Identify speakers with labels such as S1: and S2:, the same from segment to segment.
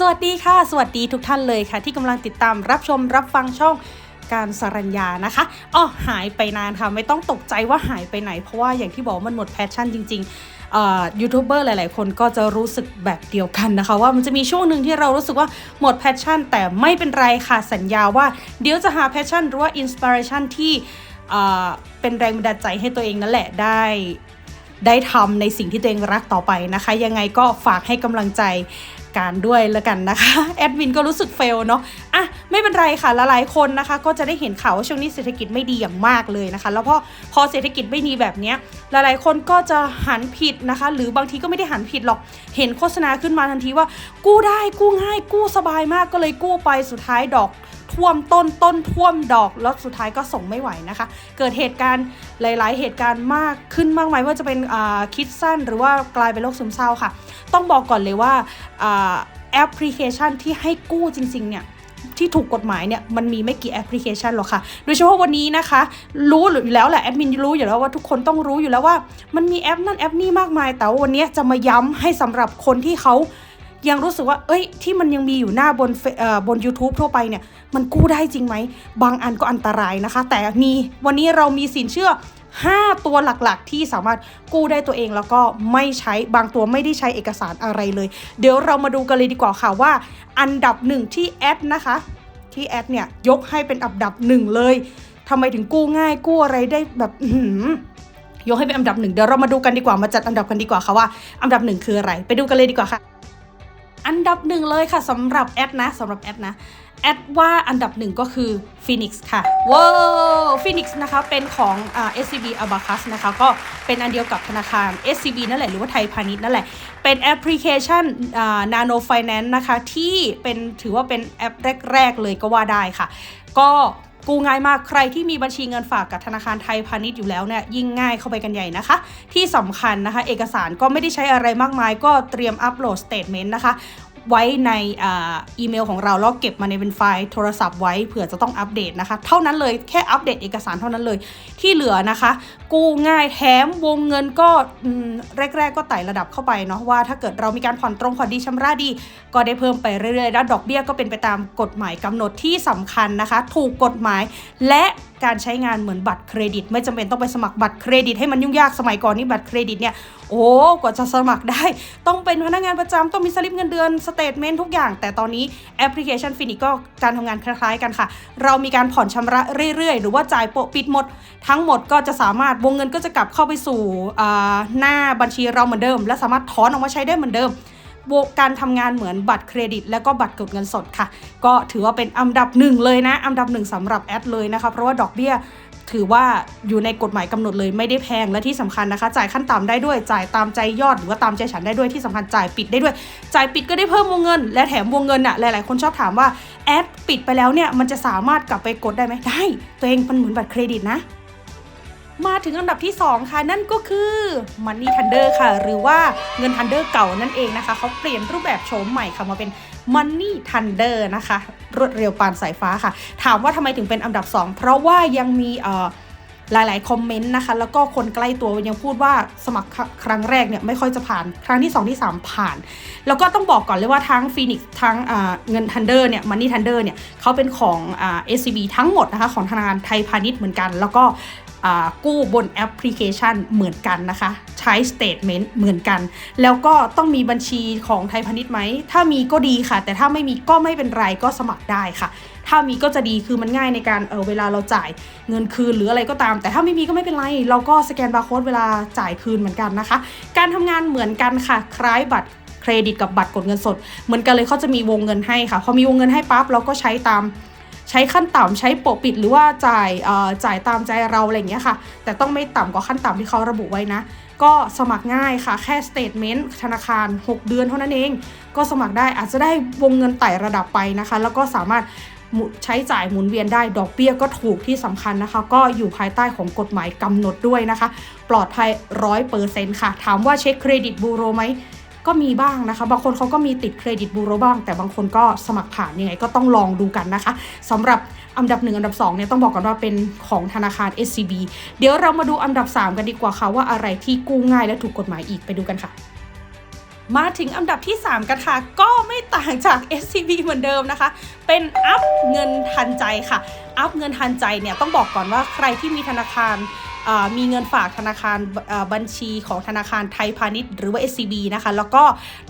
S1: สวัสดีค่ะ สวัสดีทุกท่านเลยค่ะ ที่กำลังติดตามรับชมรับฟังช่องการสรัญญานะคะอ๋อหายไปนานค่ะ ไม่ต้องตกใจว่าหายไปไหน เพราะว่าอย่างที่บอกมันหมดแพชชั่นจริงๆยูทูบเบอร์หลาย ๆ คนก็จะรู้สึกแบบเดียวกันนะคะ ว่ามันจะมีช่วงหนึ่งที่เรารู้สึกว่าหมดแพชชั่น แต่ไม่เป็นไรค่ะสัญญาว่าเดี๋ยวจะหาแพชชั่นหรือว่าอินสปิเรชันที่เป็นแรงบันดาลใจให้ตัวเองนั่นแหละได้ได้ทำในสิ่งที่ตัวเองรักต่อไปนะคะ ยังไงก็ฝากให้กำลังใจ การด้วยแล้วกันนะคะแอดมินก็รู้สึกเฟลเนาะอะไม่เป็นไรค่ะหลายๆคนนะคะ ก็จะได้เห็นข่าวว่าช่วงนี้เศรษฐกิจไม่ดีอย่างมากเลยนะคะ แล้วพอพอเศรษฐกิจไม่ดีแบบนี้หลายๆ คนก็จะหันผิดนะคะ หรือบางทีก็ไม่ได้หันผิดหรอกเห็นโฆษณาขึ้นมาทันทีว่า กู้ได้กู้ง่ายกู้สบายมากก็เลยกู้ไปสุดท้ายดอกท่วมต้นต้นท่วมดอกแล้วสุดท้ายก็ส่งไม่ไหวนะคะ เกิดเหตุการณ์หลาย ๆ เหตุการณ์มากขึ้นมากมายว่าจะเป็นคิดสั้นหรือว่ากลายเป็นโรคซึมเศร้าค่ะ ต้องบอกก่อนเลยว่าแอปพลิเคชันที่ให้กู้จริง ๆ เนี่ยที่ถูกกฎหมายเนี่ยมันมีไม่กี่แอปพลิเคชันหรอกค่ะ โดยเฉพาะวันนี้นะคะ รู้อยู่แล้วแหละแอดมินรู้อยู่แล้วว่าทุกคนต้องรู้อยู่แล้วว่า มันมีแอปนั่นแอปนี่มากมาย แต่วันนี้จะมาย้ำให้สำหรับคนที่เขา ยังรู้สึกว่า เอ้ย ที่มันยังมีอยู่หน้าบนบน YouTube ทั่วไปเนี่ย มันกู้ได้จริงไหม บางอันก็อันตรายนะคะ แต่มีวันนี้เรามีสินเชื่อ 5 ตัวหลักๆ ที่สามารถกู้ได้ตัวเองแล้วก็ไม่ใช้บางตัวไม่ได้ใช้เอกสารอะไรเลย เดี๋ยวเรามาดูกันเลยดีกว่าค่ะว่า อันดับหนึ่งที่แอดนะคะ ที่แอดเนี่ยยกให้เป็นอันดับหนึ่งเลยทำไมถึงกู้ง่ายกู้อะไรได้แบบยกให้เป็นอันดับหนึ่งเดี๋ยวเรามาดูกันดีกว่ามาจัดอันดับกันดีกว่าค่ะว่าอันดับหนึ่งคืออะไร ไปดูกันเลยดีกว่าค่ะ อันดับหนึ่งเลยค่ะสำหรับแอดนะสำหรับแอดนะแอดว่าอันดับหนึ่งก็คือ Phoenix ค่ะว้าว Phoenix นะคะเป็นของอ่า SCB Abacus นะคะก็เป็นอันเดียวกับธนาคาร SCB นั่นแหละหรือว่าไทยพาณิชย์นั่นแหละ เป็นแอปพลิเคชันอ่า Nano Finance นะคะที่เป็นถือว่าเป็นแอปแรก ๆ เลยก็ว่าได้ค่ะ ก็กู้ง่ายมากใครที่มีบัญชีเงินฝากกับธนาคารไทยพาณิชย์อยู่แล้วเนี่ยยิ่งง่ายเข้าไปกันใหญ่นะคะ ที่สำคัญนะคะ เอกสารก็ไม่ได้ใช้อะไรมากมาย ก็เตรียมอัปโหลดสเตทเมนต์นะคะ ไว้ในอีเมลของเราแล้วเก็บมาในเป็นไฟล์โทรศัพท์ไว้เผื่อจะต้องอัปเดตนะคะ เท่านั้นเลยแค่อัปเดตเอกสารเท่านั้นเลย ที่เหลือนะคะ กู้ง่ายแถมวงเงินก็อืมแรก ๆ ก็ไต่ระดับเข้าไปเนาะว่าถ้าเกิดเรามีการผ่อนตรงผ่อนดีชำระดี ก็ได้เพิ่มไปเรื่อยๆแล้วดอกเบี้ยก็เป็นไปตามกฎหมายกำหนดที่สำคัญนะคะ ถูกกฎหมายและการใช้งานเหมือนบัตรเครดิต ไม่จำเป็นต้องไปสมัครบัตรเครดิตให้มันยุ่งยากสมัยก่อนนี่บัตรเครดิตเนี่ยโอ้กว่าจะสมัครได้ ต้องเป็นพนักงานประจำต้องมีสลิปเงินเดือนสเตทเมนต์ทุกอย่าง แต่ตอนนี้แอปพลิเคชันฟินิกก็การทำงานคล้ายๆกันค่ะ เรามีการผ่อนชำระเรื่อยๆ หรือว่าจ่ายโปะปิดหมด ทั้งหมดก็จะสามารถวงเงินก็จะกลับเข้าไปสู่หน้าบัญชีเราเหมือนเดิม และสามารถถอนออกมาใช้ได้เหมือนเดิม การทำงานเหมือนบัตรเครดิต แล้วก็บัตรกดเงินสดค่ะ ก็ถือว่าเป็นอันดับหนึ่งเลยนะ อันดับหนึ่งสำหรับแอดเลยนะคะ เพราะว่าดอกเบี้ยถือว่าอยู่ในกฎหมายกำหนดเลยไม่ได้แพงและที่สำคัญนะคะ จ่ายขั้นต่ำได้ด้วยจ่ายตามใจยอดหรือว่าตามใจฉันได้ด้วยที่สำคัญจ่ายปิดได้ด้วย จ่ายปิดก็ได้เพิ่มวงเงิน และแถมวงเงินอะหลายๆ คนชอบถามว่าแอดปิดไปแล้วเนี่ยมันจะสามารถกลับไปกดได้ไหมได้ ตัวเองมันเหมือนบัตรเครดิตนะ มาถึงอันดับที่ 2 ค่ะ นั่นก็คือ Money Thunder ค่ะ หรือว่าเงิน Thunder เก่านั่นเองนะคะ เขาเปลี่ยนรูปแบบโฉมใหม่ค่ะมาเป็น Money Thunder นะคะ รวดเร็วปานสายฟ้าค่ะ ถามว่าทำไมถึงเป็นอันดับ 2 เพราะว่ายังมีเอ่อหลาย ๆ คอมเมนต์นะคะ แล้วก็คนใกล้ตัวยังพูดว่าสมัครครั้งแรกเนี่ยไม่ค่อยจะผ่าน ครั้งที่ 2 ที่ 3 ผ่าน แล้วก็ต้องบอกก่อนเลยว่าทั้ง Phoenix ทั้งเงิน Thunder เนี่ย Money Thunder เนี่ยเขาเป็นของเอ่า SCB ทั้งหมดนะคะ ของธนาคารไทยพาณิชย์เหมือนกัน แล้วก็ กู้บนแอปพลิเคชันเหมือนกันนะคะ ใช้สเตทเมนต์เหมือนกัน แล้วก็ต้องมีบัญชีของไทยพาณิชย์ไหม ถ้ามีก็ดีค่ะ แต่ถ้าไม่มีก็ไม่เป็นไรก็สมัครได้ค่ะ ถ้ามีก็จะดีคือมันง่ายในการเออเวลาเราจ่ายเงินคืนหรืออะไรก็ตาม แต่ถ้าไม่มีก็ไม่เป็นไร เราก็สแกนบาร์โค้ดเวลาจ่ายคืนเหมือนกันนะคะ การทำงานเหมือนกันค่ะคล้ายบัตรเครดิตกับบัตรกดเงินสด เหมือนกันเลยเขาจะมีวงเงินให้ค่ะพอมีวงเงินให้ปั๊บเราก็ใช้ตาม ใช้ขั้นต่ำใช้โปะปิดหรือว่าจ่ายอ่อจ่ายตามใจเราอะไรอย่างเงี้ยค่ะ แต่ต้องไม่ต่ำกว่าขั้นต่ำที่เขาระบุไว้นะ ก็สมัครง่ายค่ะแค่สเตทเมนต์ธนาคาร 6 เดือนเท่านั้นเอง ก็สมัครได้อาจจะได้วงเงินไต่ระดับไปนะคะ แล้วก็สามารถใช้จ่ายหมุนเวียนได้ดอกเบี้ยก็ถูกที่สำคัญนะคะ ก็อยู่ภายใต้ของกฎหมายกำหนดด้วยนะคะ ปลอดภัยร้อยเปอร์เซ็นต์ค่ะ ถามว่าเช็คเครดิตบูโรไหม ก็มีบ้างนะคะ บางคนเขาก็มีติดเครดิตบูโรบ้าง แต่บางคนก็สมัครผ่านยังไงก็ต้องลองดูกันนะคะสำหรับอันดับหนึ่งอันดับ2เนี่ยต้องบอกก่อนว่าเป็นของธนาคาร SCB เดี๋ยวเรามาดูอันดับ 3 กันดีกว่าค่ะว่าอะไรที่กู้ง่ายและถูกกฎหมายอีกไปดูกันค่ะมาถึงอันดับที่ 3 กันค่ะ ก็ไม่ต่างจาก SCB เหมือนเดิมนะคะ เป็นอัพเงินทันใจค่ะ อัพเงินทันใจเนี่ยต้องบอกก่อนว่าใครที่มีธนาคาร มีเงินฝากธนาคารบัญชีของธนาคารไทยพาณิชย์หรือว่า SCB นะคะ แล้วก็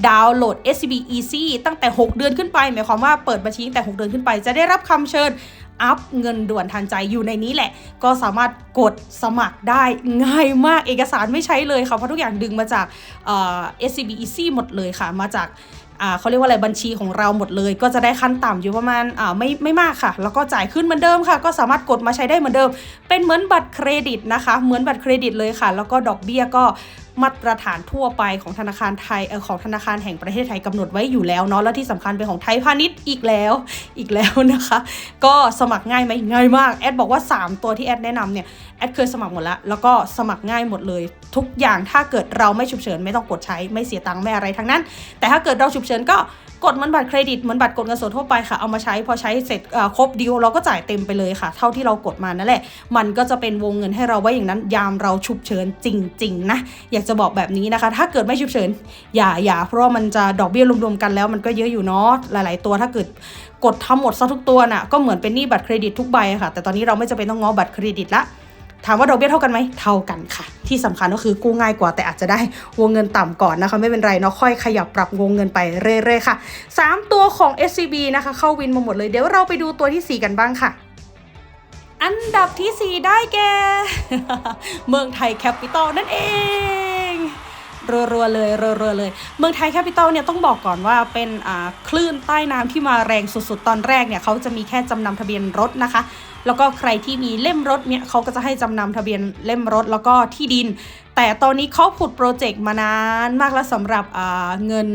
S1: ดาวน์โหลด SCB Easy ตั้งแต่ 6 เดือนขึ้นไป หมายความว่าเปิดบัญชีตั้งแต่ 6 เดือนขึ้นไป จะได้รับคำเชิญอัพเงินด่วนทันใจอยู่ในนี้แหละ ก็สามารถกดสมัครได้ง่ายมากเอกสารไม่ใช้เลยค่ะ เพราะทุกอย่างดึงมาจากเอ่อ SCB Easy หมดเลยค่ะมาจาก เขาเรียกว่าอะไรบัญชีของเราหมดเลย ก็จะได้ขั้นต่ำอยู่ประมาณไม่ไม่มากค่ะ แล้วก็จ่ายขึ้นเหมือนเดิมค่ะ ก็สามารถกดมาใช้ได้เหมือนเดิม เป็นเหมือนบัตรเครดิตนะคะ เหมือนบัตรเครดิตเลยค่ะ แล้วก็ดอกเบี้ยก็ มาตรฐานทั่วไปของธนาคารไทยเออของธนาคารแห่งประเทศไทยกำหนดไว้อยู่แล้วเนาะและที่สำคัญเป็นของไทยพาณิชย์อีกแล้วอีกแล้วนะคะ ก็สมัครง่ายไหมง่ายมากแอดบอกว่า 3 ตัวที่แอดแนะนำเนี่ยแอดเคยสมัครหมดแล้วแล้วก็สมัครง่ายหมดเลย ทุกอย่างถ้าเกิดเราไม่ฉุกเฉินไม่ต้องกดใช้ไม่เสียตังค์ไม่อะไรทั้งนั้น แต่ถ้าเกิดเราฉุกเฉินก็ กดเหมันบัตรเครดิตเหมือนบัตรกดเงินสดทั่วไปค่ะเอามาใช้พอใช้เสร็จครบดีลเราก็จ่ายเต็มไปเลยค่ะ เท่าที่เรากดมานั่นแหละ มันก็จะเป็นวงเงินให้เราไว้อย่างนั้น ยามเราฉุกเฉินจริง ๆ นะ อยากจะบอกแบบนี้นะคะ ถ้าเกิดไม่ฉุกเฉินอย่าอย่าเพราะมันจะดอกเบี้ยรวมๆกันแล้วมันก็เยอะอยู่เนาะหลาย ๆ ตัวถ้าเกิดกดทำหมดซะทุกตัวน่ะก็เหมือนเป็นหนี้บัตรเครดิตทุกใบค่ะ แต่ตอนนี้เราไม่จำเป็นต้องง้อบัตรเครดิตละ ถามว่าดอกเบี้ยเท่ากันไหมเท่ากันค่ะ ที่สำคัญก็คือกู้ง่ายกว่าแต่อาจจะได้วงเงินต่ำก่อนนะคะ ไม่เป็นไรเนาะค่อยขยับปรับวงเงินไปเรื่อยๆค่ะ 3 ตัวของ SCB นะคะ เข้าวินมาหมดเลยเดี๋ยวเราไปดูตัวที่ 4 กันบ้างค่ะอันดับที่ 4 ได้แก่ เมืองไทยแคปิตอลนั่นเองรัวๆเลยรัวๆเลย เมืองไทยแคปิตอลเนี่ยต้องบอกก่อนว่าเป็นคลื่นใต้น้ำที่มาแรงสุดๆ ตอนแรกเนี่ยเขาจะมีแค่จำนำทะเบียนรถนะคะ แล้วก็ใครที่มีเล่มรถเนี่ยเขาก็จะให้จำนำทะเบียนเล่มรถแล้วก็ที่ดิน แต่ตอนนี้เขาผุดโปรเจกต์มานานมากแล้วสำหรับเงิน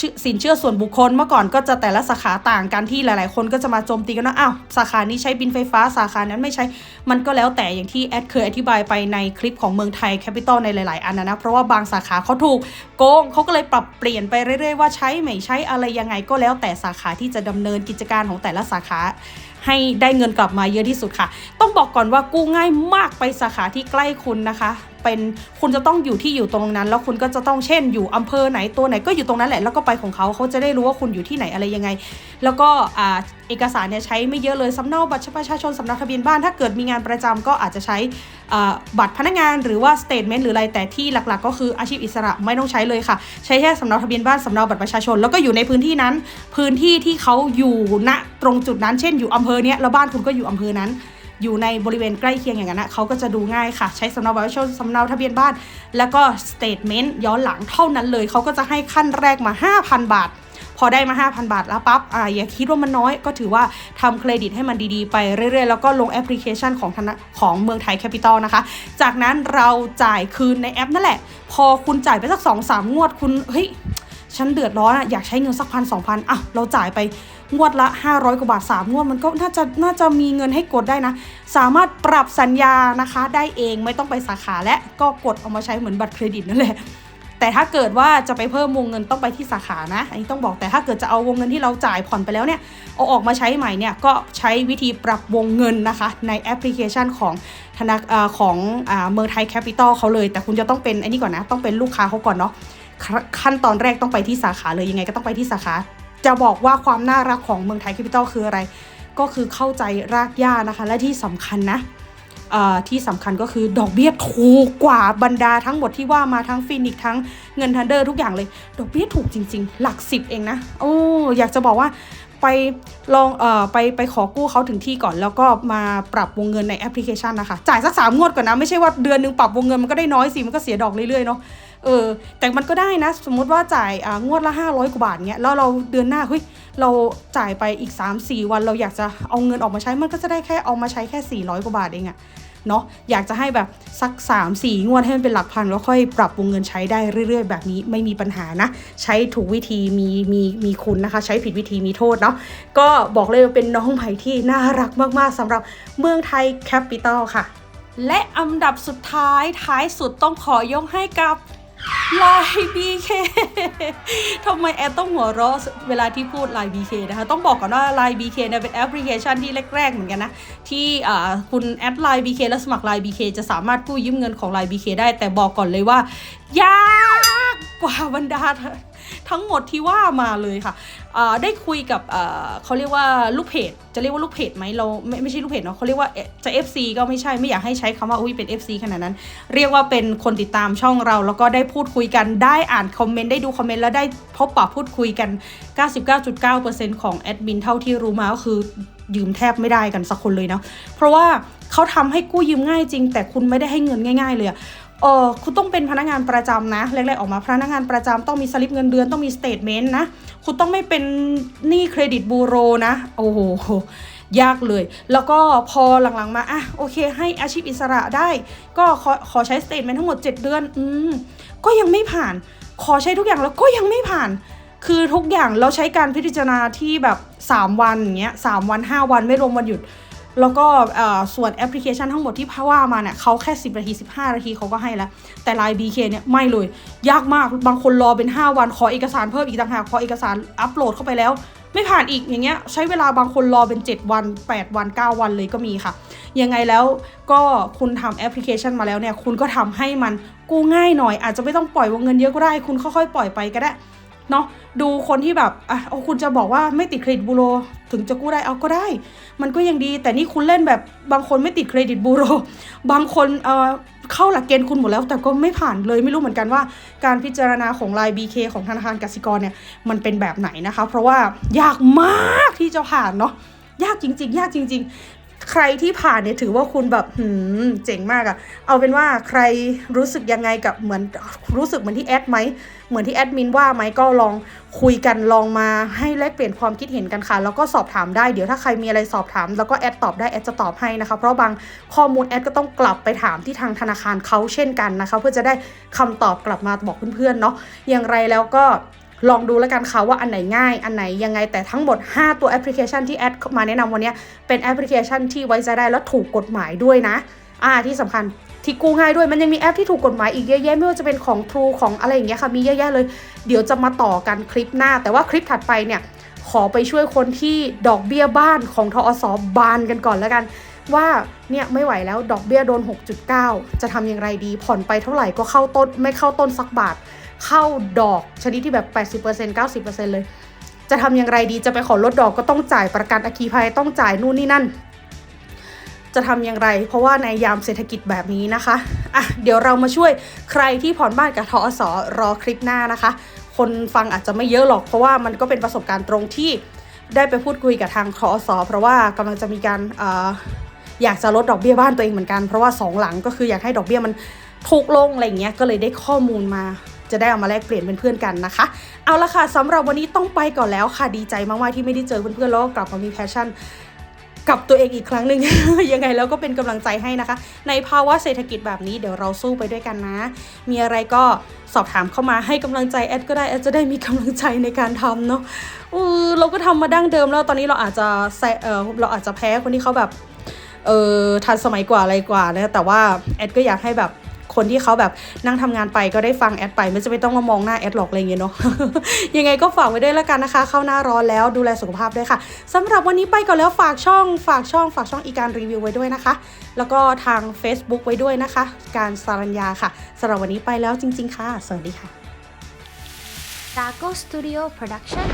S1: ชื่อสินเชื่อส่วนบุคคลเมื่อก่อนก็จะแต่ละสาขาต่างกันที่หลาย ๆ คนก็จะมาโจมตีกันว่าอ้าวสาขานี้ใช้บินไฟฟ้าสาขานั้นไม่ใช้มันก็แล้วแต่อย่างที่แอดเคยอธิบายไปในคลิปของเมืองไทยแคปิตอลในหลาย ๆ อันนะนะเพราะว่าบางสาขาเขาถูกโกงเขาก็เลยปรับเปลี่ยนไปเรื่อย ๆ ว่าใช้ไม่ใช้อะไรยังไงก็แล้วแต่สาขาที่จะดำเนินกิจการของแต่ละสาขา ให้ได้เงินกลับมาเยอะที่สุดค่ะ ต้องบอกก่อนว่ากู้ง่ายมากไปสาขาที่ใกล้คุณนะคะ เป็นคุณจะต้องอยู่ที่อยู่ตรงนั้น แล้วคุณก็จะต้องเช่น อยู่อำเภอไหนตัวไหนก็อยู่ตรงนั้นแหละแล้วก็ไปของเขาเขาจะได้รู้ว่าคุณอยู่ที่ไหนอะไรยังไง แล้วก็อ่า เอกสารเนี่ยใช้ไม่เยอะเลยสำเนาบัตรประชาชนสำเนาทะเบียนบ้าน ถ้าเกิดมีงานประจำก็อาจจะใช้บัตรพนักงานหรือว่าสเตทเมนต์หรืออะไรแต่ที่หลักๆ ก็คืออาชีพอิสระไม่ต้องใช้เลยค่ะ ใช้แค่สำเนาทะเบียนบ้านสำเนาบัตรประชาชน แล้วก็อยู่ในพื้นที่นั้น พื้นที่ที่เขาอยู่ณตรงจุดนั้น เช่น อยู่อำเภอเนี้ยแล้วบ้านคุณก็อยู่อำเภอนั้นอยู่ในบริเวณใกล้เคียงอย่างนั้นนะเขาก็จะดูง่ายค่ะ ใช้สำเนาบัตรประชาชนสำเนาทะเบียนบ้าน แล้วก็สเตทเมนต์ย้อนหลังเท่านั้นเลยเขาก็จะให้ขั้นแรกมา 5,000 บาท พอได้มา 5,000 บาทแล้วปั๊บอ่าอย่าคิดว่ามันน้อย ก็ถือว่าทำเครดิตให้มันดีๆ ไปเรื่อยๆ แล้วก็ลงแอปพลิเคชันของธนาของเมืองไทยแคปิตอลนะคะ จากนั้นเราจ่ายคืนในแอปนั่นแหละ พอคุณจ่ายไปสัก 2-3 งวดคุณเฮ้ยฉันเดือดร้อนอะอยากใช้เงินสักพันสองพันอะเราจ่ายไปงวดละ 500 กว่าบาท 3 งวดมันก็น่าจะน่าจะมีเงินให้กดได้นะ สามารถปรับสัญญานะคะ ได้เองไม่ต้องไปสาขาและก็กดเอามาใช้เหมือนบัตรเครดิตนั่นแหละ แต่ถ้าเกิดว่าจะไปเพิ่มวงเงินต้องไปที่สาขานะ อันนี้ต้องบอกแต่ถ้าเกิดจะเอาวงเงินที่เราจ่ายผ่อนไปแล้วเนี่ยเอาออกมาใช้ใหม่เนี่ยก็ใช้วิธีปรับวงเงินนะคะ ในแอปพลิเคชันของธนาของเมืองไทยแคปิตอลเขาเลย แต่คุณจะต้องเป็นอันนี้ก่อนนะต้องเป็นลูกค้าเขาก่อนเนาะขั้นตอนแรกต้องไปที่สาขาเลยยังไงก็ต้องไปที่สาขา จะบอกว่าความน่ารักของเมืองไทยแคปิตอลคืออะไร ก็คือเข้าใจรากหญ้านะคะ และที่สำคัญนะเที่สำคัญก็คือดอกเบี้ยถูกกว่าบรรดาทั้งหมดที่ว่ามาทั้งฟินิกทั้งเงินทันเดอร์ทุกอย่างเลย ดอกเบี้ยถูกจริง ๆ หลักสิบเองนะโอ้อยากจะบอกว่าไปลองเอ่อไปไปขอกู้เขาถึงที่ก่อน แล้วก็มาปรับวงเงินในแอปพลิเคชันนะคะ จ่ายสักสามงวดก่อนนะ ไม่ใช่ว่าเดือนหนึงปรับวงเงินมันก็ได้น้อยสิ มันก็เสียดอกเรื่อยๆเนาะเออแต่มันก็ได้นะ สมมติว่าจ่ายงวดละ 500 กว่าบาทเงี้ยแล้วเราเดือนหน้าเฮ้ยเราจ่ายไปอีก 3-4 วันเราอยากจะเอาเงินออกมาใช้มันก็จะได้แค่เอามาใช้แค่ 400 กว่าบาทเองอะ เนาะอยากจะให้แบบสัก 3-4 งวดให้มันเป็นหลักพันแล้วค่อยปรับวงเงินใช้ได้เรื่อย ๆ แบบนี้ไม่มีปัญหานะ ใช้ถูกวิธีมีมีมีคุณนะคะ ใช้ผิดวิธีมีโทษเนาะก็บอกเลยว่าเป็นน้องใหม่ที่น่ารักมากๆสำหรับเมืองไทยแคปิตอลค่ะ และอันดับสุดท้ายท้ายสุดต้องขอยกให้กับ ไลาย BK ทำไมแอดต้องหัวเราะเวลาที่พูดไลาย BK นะคะ ต้องบอกก่อนว่าไลาย BK เนี่ยเป็นแอปพลิเคชันที่แรก ๆ เหมือนกันนะ ที่คุณแอดไลาย BK และสมัครไลาย BK จะสามารถกู้ยืมเงินของไลาย BK ได้แต่บอกก่อนเลยว่า ยากกว่าบรรดา ทั้งหมดที่ว่ามาเลยค่ะได้คุยกับเขาเรียกว่าลูกเพจจะเรียกว่าลูกเพจไหมเราไม่ไม่ใช่ลูกเพจเนาะเขาเรียกว่าเอ่อจะ FC ก็ไม่ใช่ไม่อยากให้ใช้คำว่าอุ้ยเป็น FC ขนาดนั้น เรียกว่าเป็นคนติดตามช่องเรา แล้วก็ได้พูดคุยกันได้อ่านคอมเมนต์ได้ดูคอมเมนต์แล้วได้พบปะพูดคุยกัน 99.9%ของแอดมินเท่าที่รู้มาก็คือยืมแทบไม่ได้กันสักคนเลยเนาะเพราะว่าเขาทำให้กู้ยืมง่ายจริง แต่คุณไม่ได้ให้เงินง่าย ๆ เลยอะ เออคุณต้องเป็นพนักงานประจำนะแรกๆออกมาพนักงานประจำต้องมีสลิปเงินเดือนต้องมีสเตทเมนต์นะ คุณต้องไม่เป็นหนี้เครดิตบูโรนะ โอ้โหยากเลย แล้วก็พอหลังๆมาอะโอเค ให้อาชีพอิสระได้ ก็ขอขอใช้สเตทเมนต์ทั้งหมด 7 เดือน อืม ก็ยังไม่ผ่าน ขอใช้ทุกอย่างแล้วก็ยังไม่ผ่าน คือทุกอย่างเราใช้การพิจารณาที่แบบ 3 วันอย่างเงี้ยสวัน 5 วันไม่รวมวันหยุด แล้วก็ส่วนแอปพลิเคชันทั้งหมดที่พาว่ามาเนี่ยเขาแค่ 10 นาที 15 นาทีเขาก็ให้แล้ว แต่ Line BK เนี่ยไม่เลย ยากมากบางคนรอเป็น 5 วันขอเอกสารเพิ่มอีกต่างหากพอเอกสารอัปโหลดเข้าไปแล้ว ไม่ผ่านอีกอย่างเงี้ยใช้เวลาบางคนรอเป็น 7 วัน 8 วัน 9 วันเลยก็มีค่ะ ยังไงแล้วก็คุณทำแอปพลิเคชันมาแล้วเนี่ยคุณก็ทำให้มันกู้ง่ายหน่อย อาจจะไม่ต้องปล่อยวงเงินเยอะก็ได้ คุณค่อยๆปล่อยไปก็ได้ เนาะดูคนที่แบบอะเอาคุณจะบอกว่าไม่ติดเครดิตบูโร ถึงจะกู้ได้เอาก็ได้ มันก็ยังดี แต่นี่คุณเล่นแบบบางคนไม่ติดเครดิตบูโร บางคนเอ่อเข้าหลักเกณฑ์คุณหมดแล้ว แต่ก็ไม่ผ่านเลยไม่รู้เหมือนกันว่า การพิจารณาของ Line BK ของธนาคารกสิกรเนี่ยมันเป็นแบบไหนนะคะ เพราะว่ายากมากที่จะผ่านเนาะยากจริง ๆ ยากจริง ๆ ใครที่ผ่านเนี่ยถือว่าคุณแบบหืมเจ๋งมากอะเอาเป็นว่าใครรู้สึกยังไงกับเหมือนรู้สึกเหมือนที่แอดไหมเหมือนที่แอดมินว่าไหมก็ลองคุยกันลองมาให้แลกเปลี่ยนความคิดเห็นกันค่ะ แล้วก็สอบถามได้เดี๋ยวถ้าใครมีอะไรสอบถาม แล้วก็แอดตอบได้แอดจะตอบให้นะคะ เพราะบางข้อมูลแอดก็ต้องกลับไปถามที่ทางธนาคารเขาเช่นกันนะคะ เพื่อจะได้คำตอบกลับมาบอกเพื่อนๆเนาะอย่างไรแล้วก็ ลองดูแล้วกันค่ะว่าอันไหนง่ายอันไหนยังไงแต่ทั้งหมด 5 ตัวแอปพลิเคชันที่แอดมาแนะนำวันนี้เป็นแอปพลิเคชันที่ไว้ใจได้และถูกกฎหมายด้วยนะอ่าที่สำคัญที่กู้ง่ายด้วยมันยังมีแอปที่ถูกกฎหมายอีกเยอะแยะไม่ว่าจะเป็นของ True ของอะไรอย่างเงี้ยค่ะมีเยอะแยะเลย เดี๋ยวจะมาต่อกันคลิปหน้า แต่ว่าคลิปถัดไปเนี่ยขอไปช่วยคนที่ดอกเบี้ยบ้านของทอสบานกันก่อนแล้วกัน ว่าเนี่ยไม่ไหวแล้วดอกเบี้ยโดน 6.9 จะทำอย่างไรดีผ่อนไปเท่าไหร่ก็เข้าต้นไม่เข้าต้นสักบาท เข้าดอกชนิดที่แบบ 80% 90%เลย จะทำอย่างไรดีจะไปขอลดดอกก็ต้องจ่ายประกันอัคคีภัยต้องจ่ายนู่นนี่นั่น จะทำอย่างไร เพราะว่าในยามเศรษฐกิจแบบนี้นะคะอะเดี๋ยวเรามาช่วยใครที่ผ่อนบ้านกับทอสรอคลิปหน้านะคะ คนฟังอาจจะไม่เยอะหรอก เพราะว่ามันก็เป็นประสบการณ์ตรงที่ได้ไปพูดคุยกับทางทอสเพราะว่ากำลังจะมีการออยากจะลดดอกเบี้ยบ้านตัวเองเหมือนกันเพราะว่าสองหลังก็คืออยากให้ดอกเบี้ยมันถูกลงอะไรเงี้ยก็เลยได้ข้อมูลมา จะได้เอามาแลกเปลี่ยนเป็นเพื่อนกันนะคะ เอาละค่ะสำหรับวันนี้ต้องไปก่อนแล้วค่ะดีใจมากๆที่ไม่ได้เจอเพื่อนๆแล้วก็กลับมามีแพชชั่นกับตัวเองอีกครั้งหนึ่ง ยังไงแล้วก็เป็นกำลังใจให้นะคะ ในภาวะเศรษฐกิจแบบนี้เดี๋ยวเราสู้ไปด้วยกันนะ มีอะไรก็สอบถามเข้ามาให้กำลังใจแอดก็ได้แอดจะได้มีกำลังใจในการทำเนาะเออเราก็ทำมาดั้งเดิมแล้วตอนนี้เราอาจจะแซะเออเราอาจจะแพ้คนที่เขาแบบเออทันสมัยกว่าอะไรกว่านะแต่ว่าแอดก็อยากให้แบบ คนที่เขาแบบนั่งทำงานไปก็ได้ฟังแอดไปไม่จะไม่ต้องมามองหน้าแอดหรอกอะไรเงี้ยเนาะยังไงก็ฝากไว้ด้วยแล้วกันนะคะ เข้าหน้าร้อนแล้วดูแลสุขภาพด้วยค่ะสำหรับวันนี้ไปก่อนแล้วฝากช่อง ฝากช่อง ฝากช่องอีการรีวิวไว้ด้วยนะคะ แล้วก็ทาง Facebook ไว้ด้วยนะคะ การสารัญญาค่ะสำหรับวันนี้ไปแล้วจริง ๆ ค่ะ สวัสดีค่ะ
S2: Taco Studio Production